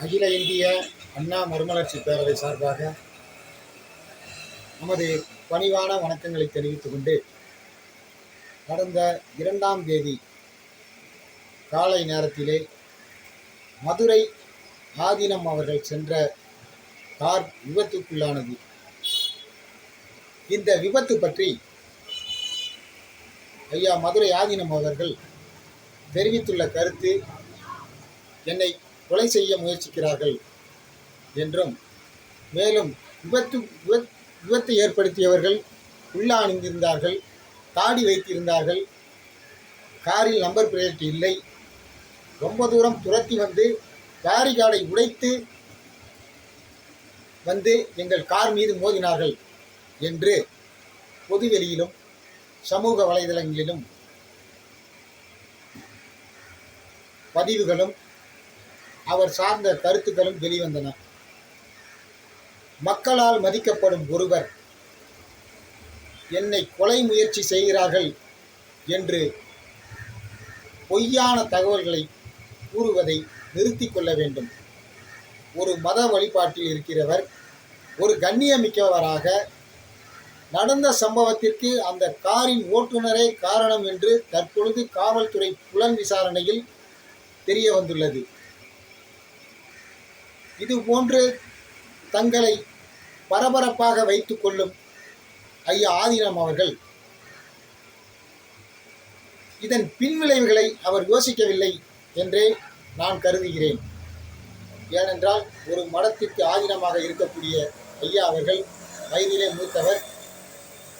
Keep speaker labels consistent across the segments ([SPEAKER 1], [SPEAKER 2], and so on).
[SPEAKER 1] அகில இந்திய அண்ணா மறுமலர்ச்சி பேரவை சார்பாக நமது பணிவான வணக்கங்களை தெரிவித்துக் கொண்டு கடந்த இரண்டாம் தேதி காலை நேரத்திலே மதுரை ஆதீனம் அவர்கள் சென்ற கார் விபத்துக்குள்ளானது. இந்த விபத்து பற்றி ஐயா மதுரை ஆதீனம் அவர்கள் தெரிவித்துள்ள கருத்து என்னை கொலை செய்ய முயற்சிக்கிறார்கள் என்றும் மேலும் விபத்து விபத்- விபத்து ஏற்படுத்தியவர்கள் உள்ளா அணிந்திருந்தார்கள் தாடி வைத்திருந்தார்கள் காரில் நம்பர் பிளேட் இல்லை. ரொம்ப தூரம் துரத்தி வந்து பேரிகார்டை உடைத்து வந்து எங்கள் கார் மீது மோதினார்கள் என்று பொதுவெளியிலும் சமூக வலைதளங்களிலும் பதிவுகளும் அவர் சார்ந்த கருத்துக்களும் வெளிவந்தன. மக்களால் மதிக்கப்படும் ஒருவர் என்னை கொலை முயற்சி செய்கிறார்கள் என்று பொய்யான தகவல்களை கூறுவதை நிறுத்தி கொள்ள வேண்டும். ஒரு மத வழிபாட்டில் இருக்கிறவர் ஒரு கண்ணியமிக்கவராக நடந்த சம்பவத்திற்கு அந்த காரின் ஓட்டுநரே காரணம் என்று தற்பொழுது காவல்துறை புலன் விசாரணையில் தெரிய வந்துள்ளது இது போன்று தங்களை பரபரப்பாக வைத்துக்கொள்ளும் ஐயா ஆதினம் அவர்கள் இதன் பின்விளைவுகளை அவர் யோசிக்கவில்லை என்றே நான் கருதுகிறேன். ஏனென்றால் ஒரு மடத்திற்கு ஆதீனமாக இருக்கக்கூடிய ஐயா அவர்கள் வயதிலே மூத்தவர்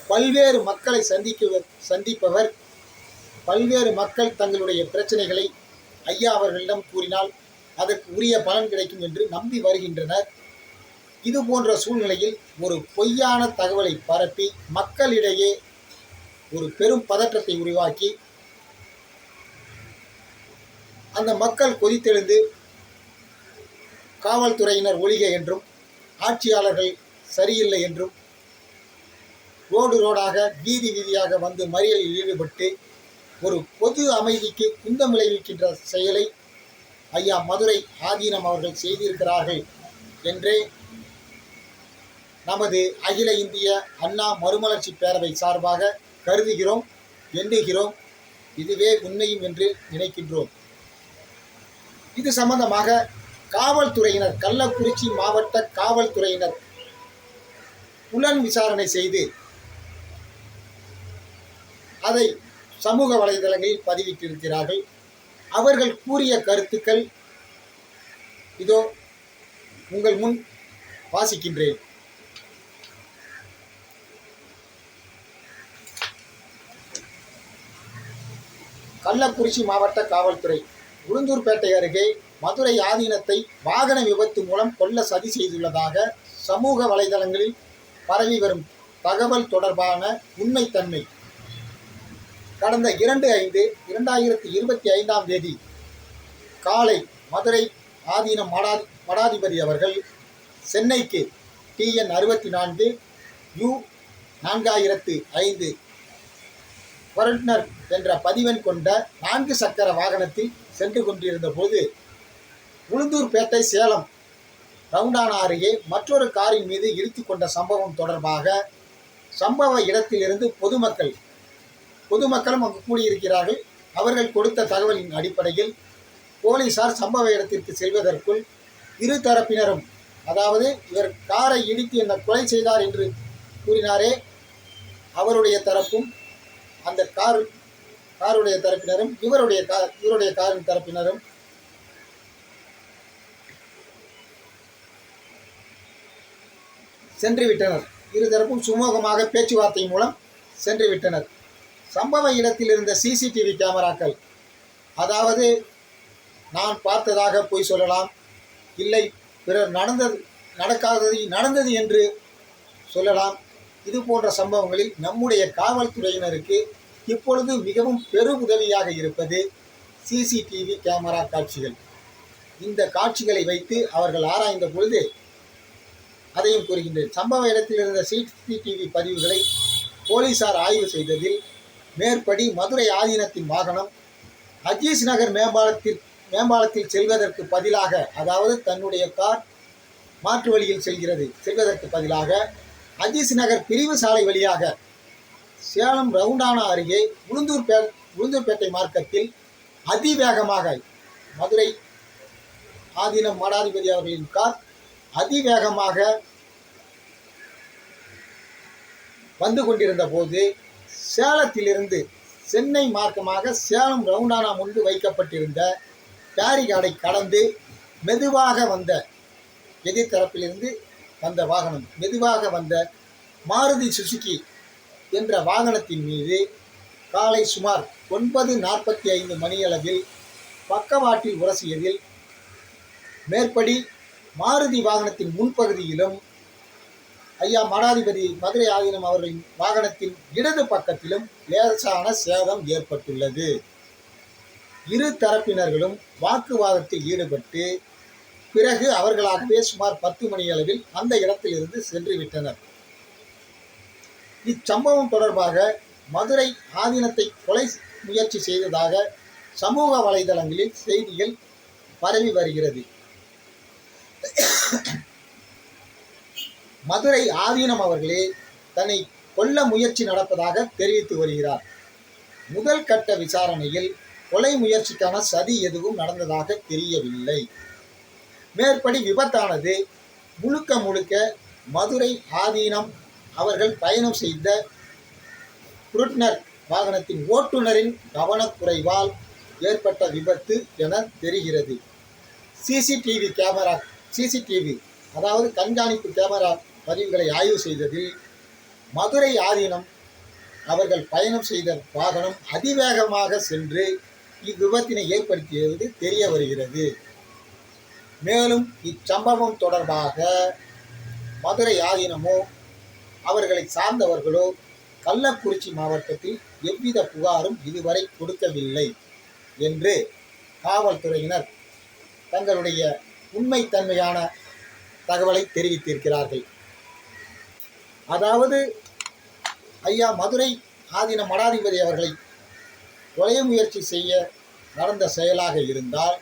[SPEAKER 1] பல்வேறு மக்களை சந்திக்க சந்திப்பவர் பல்வேறு மக்கள் தங்களுடைய பிரச்சனைகளை ஐயா அவர்களிடம் கூறினால் அதற்கு உரிய பலன் கிடைக்கும் என்று நம்பி வருகின்றனர். இது போன்ற சூழ்நிலையில் ஒரு பொய்யான தகவலை பரப்பி மக்களிடையே ஒரு பெரும் பதற்றத்தை உருவாக்கி அந்த மக்கள் கொதித்தெழுந்து காவல்துறையினர் ஒழிக என்றும் ஆட்சியாளர்கள் சரியில்லை என்றும் ரோடு ரோடாக வீதி வீதியாக வந்து மறியலில் ஈடுபட்டு ஒரு பொது அமைதிக்கு குந்தம் விளைவிக்கின்ற செயலை ஐயா மதுரை ஆதீனம் அவர்கள் செய்திருக்கிறார்கள் என்றே நமது அகில இந்திய அண்ணா மறுமலர்ச்சி பேரவை சார்பாக கருதுகிறோம் எண்ணுகிறோம். இதுவே உண்மையும் என்று நினைக்கின்றோம். இது சம்பந்தமாக காவல்துறையினர் கள்ளக்குறிச்சி மாவட்ட காவல்துறையினர் புலன் விசாரணை செய்து அதை சமூக வலைதளங்களில் பதிவிட்டிருக்கிறார்கள். அவர்கள் கூறிய கருத்துக்கள் இதோ உங்கள் முன் வாசிக்கின்றேன். கள்ளக்குறிச்சி மாவட்ட காவல்துறை உளுந்தூர்பேட்டை அருகே மதுரை ஆதீனத்தை வாகன விபத்து மூலம் கொல்ல சதி செய்துள்ளதாக சமூக வலைதளங்களில் பரவி வரும் தகவல் தொடர்பான உண்மைத்தன்மை கடந்த இரண்டு ஐந்து இரண்டாயிரத்தி இருபத்தி ஐந்தாம் தேதி காலை மதுரை ஆதீனம் மடா மடாதிபதி அவர்கள் சென்னைக்கு டிஎன் அறுபத்தி நான்கு யு நான்காயிரத்து ஐந்து வருட்னர் என்ற பதிவெண் கொண்ட நான்கு சக்கர வாகனத்தில் சென்று கொண்டிருந்த போது உளுந்தூர்பேட்டை சேலம் ரவுண்டானா அருகே மற்றொரு காரின் மீது இடித்து கொண்ட சம்பவம் தொடர்பாக சம்பவ இடத்திலிருந்து பொதுமக்கள் பொதுமக்களும் அங்கு கூடியிருக்கிறார்கள். அவர்கள் கொடுத்த தகவலின் அடிப்படையில் போலீசார் சம்பவ இடத்திற்கு செல்வதற்குள் இரு தரப்பினரும் அதாவது இவர் காரை இடித்து என்ன கொலை செய்தார் என்று கூறினாரே அவருடைய தரப்பும் அந்த கார் காருடைய தரப்பினரும் இவருடைய கார் இவருடைய காரின் தரப்பினரும் சென்று விட்டனர் இருதரப்பும் சுமூகமாக பேச்சுவார்த்தை மூலம் சென்று விட்டனர் சம்பவ இடத்தில் இருந்த சிசிடிவி கேமராக்கள். அதாவது நான் பார்த்ததாக போய் சொல்லலாம். இல்லை பிறர் நடந்தது நடக்காதது நடந்தது என்று சொல்லலாம். இது போன்ற சம்பவங்களில் நம்முடைய காவல்துறையினருக்கு இப்பொழுது மிகவும் பெரும் உதவியாக இருப்பது சிசிடிவி கேமரா காட்சிகள். இந்த காட்சிகளை வைத்து அவர்கள் ஆராய்ந்த பொழுது அதையும் கூறுகின்றேன். சம்பவ இடத்தில் இருந்த சிசிடிவி பதிவுகளை போலீசார் ஆய்வு செய்ததில் மேற்படி மதுரை ஆதீனத்தின் வாகனம் அஜீஸ் நகர் மேம்பாலத்தில் மேம்பாலத்தில் செல்வதற்கு பதிலாக அதாவது தன்னுடைய கார் மாற்று வழியில் செல்கிறது செல்வதற்கு பதிலாக அஜீஸ் நகர் பிரிவு சாலை வழியாக சேலம் ரவுண்டானா அருகே உளுந்தூர்பே உளுந்தூர்பேட்டை மார்க்கத்தில் அதிவேகமாக மதுரை ஆதீனம் மடாதிபதி அவர்களின் கார் அதிவேகமாக வந்து கொண்டிருந்த போது சேலத்திலிருந்து சென்னை மார்க்கமாக சேலம் ரவுண்டானா முன்பு வைக்கப்பட்டிருந்த பேரிகாடை கடந்து மெதுவாக வந்த எதிர்த்தரப்பிலிருந்து வந்த வாகனம் மெதுவாக வந்த மாருதி சுசுகி என்ற வாகனத்தின் மீது காலை சுமார் ஒன்பது நாற்பத்தி ஐந்து மணியளவில் பக்கவாட்டில் உரசியதில் மேற்படி மாருதி வாகனத்தின் முன்பகுதியிலும் ஐயா மடாதிபதி மதுரை ஆதீனம் அவர்களின் வாகனத்தின் இடது பக்கத்திலும் லேசான சேதம் ஏற்பட்டுள்ளது. இரு தரப்பினர்களும் வாக்குவாதத்தில் ஈடுபட்டு பிறகு அவர்களாகவே சுமார் பத்து மணி அளவில் அந்த இடத்திலிருந்து சென்று விட்டனர் இச்சம்பவம் தொடர்பாக மதுரை ஆதீனத்தை கொலை முயற்சி செய்ததாக சமூக வலைதளங்களில் செய்திகள் பரவி வருகிறது. மதுரை ஆதீனம் அவர்களே தன்னை கொல்ல முயற்சி நடப்பதாக தெரிவித்து வருகிறார். முதல் கட்ட விசாரணையில் கொலை முயற்சிக்கான சதி எதுவும் நடந்ததாக தெரியவில்லை. மேற்படி விபத்தானது முழுக்க முழுக்க மதுரை ஆதீனம் அவர்கள் பயணம் செய்த புருட்னர் வாகனத்தின் ஓட்டுநரின் கவனக்குறைவால் ஏற்பட்ட விபத்து என தெரிகிறது. சிசிடிவி கேமரா சிசிடிவி அதாவது கண்காணிப்பு கேமரா பதிவுகளை ஆய்வு செய்ததில் மதுரை ஆதீனம் அவர்கள் பயணம் செய்த வாகனம் அதிவேகமாக சென்று இவ்விபத்தினை ஏற்படுத்தியது தெரிய வருகிறது. மேலும் இச்சம்பவம் தொடர்பாக மதுரை ஆதீனமோ அவர்களை சார்ந்தவர்களோ கள்ளக்குறிச்சி மாவட்டத்தில் எவ்வித புகாரும் இதுவரை கொடுக்கவில்லை என்று காவல்துறையினர் தங்களுடைய உண்மைத்தன்மையான தகவலை தெரிவித்திருக்கிறார்கள். அதாவது ஐயா மதுரை ஆதீன மடாதிபதி அவர்களை கொலை முயற்சி செய்ய நடந்த செயலாக இருந்தால்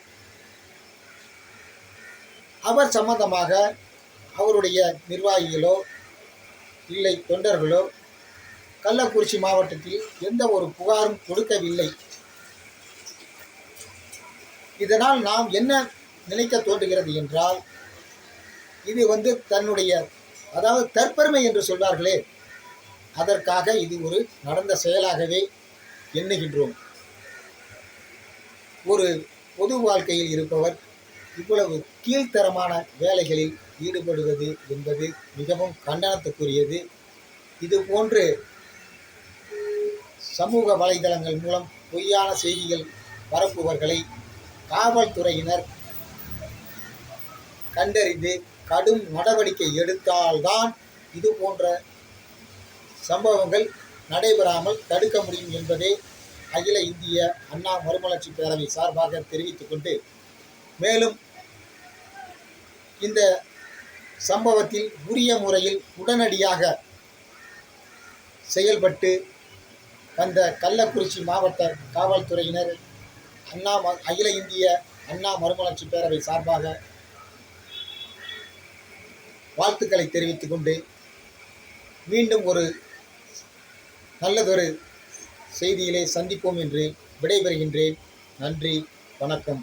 [SPEAKER 1] அவர் சம்பந்தமாக அவருடைய நிர்வாகிகளோ இல்லை தொண்டர்களோ கள்ளக்குறிச்சி மாவட்டத்தில் எந்த ஒரு புகாரும் கொடுக்கவில்லை. இதனால் நாம் என்ன நினைக்க தோன்றுகிறது என்றால் இது வந்து தன்னுடைய அதாவது தற்பெருமை என்று சொல்வார்களே அதற்காக இது ஒரு நடந்த செயலாகவே எண்ணுகின்றோம். ஒரு பொது வாழ்க்கையில் இருப்பவர் இவ்வளவு கீழ்த்தரமான வேலைகளில் ஈடுபடுவது என்பது மிகவும் கண்டனத்துக்குரியது. இது போன்று சமூக வலைதளங்கள் மூலம் பொய்யான செய்திகள் பரப்புபவர்களை காவல்துறையினர் கண்டறிந்து கடும் நடவடிக்கை எடுத்தால்தான் இது போன்ற சம்பவங்கள் நடைபெறாமல் தடுக்க முடியும் என்பதே அகில இந்திய அண்ணா மறுமலர்ச்சி பேரவை சார்பாக தெரிவித்துக் கொண்டு மேலும் இந்த சம்பவத்தில் உரிய முறையில் உடனடியாக செயல்பட்டு வந்த கள்ளக்குறிச்சி மாவட்ட காவல்துறையினர் அண்ணா ம- அகில இந்திய அண்ணா மறுமலர்ச்சி பேரவை சார்பாக வாழ்த்துக்களை தெரிவித்துக் கொண்டு மீண்டும் ஒரு நல்லதொரு செய்தியிலே சந்திப்போம் என்று விடைபெறுகின்றேன். நன்றி வணக்கம்.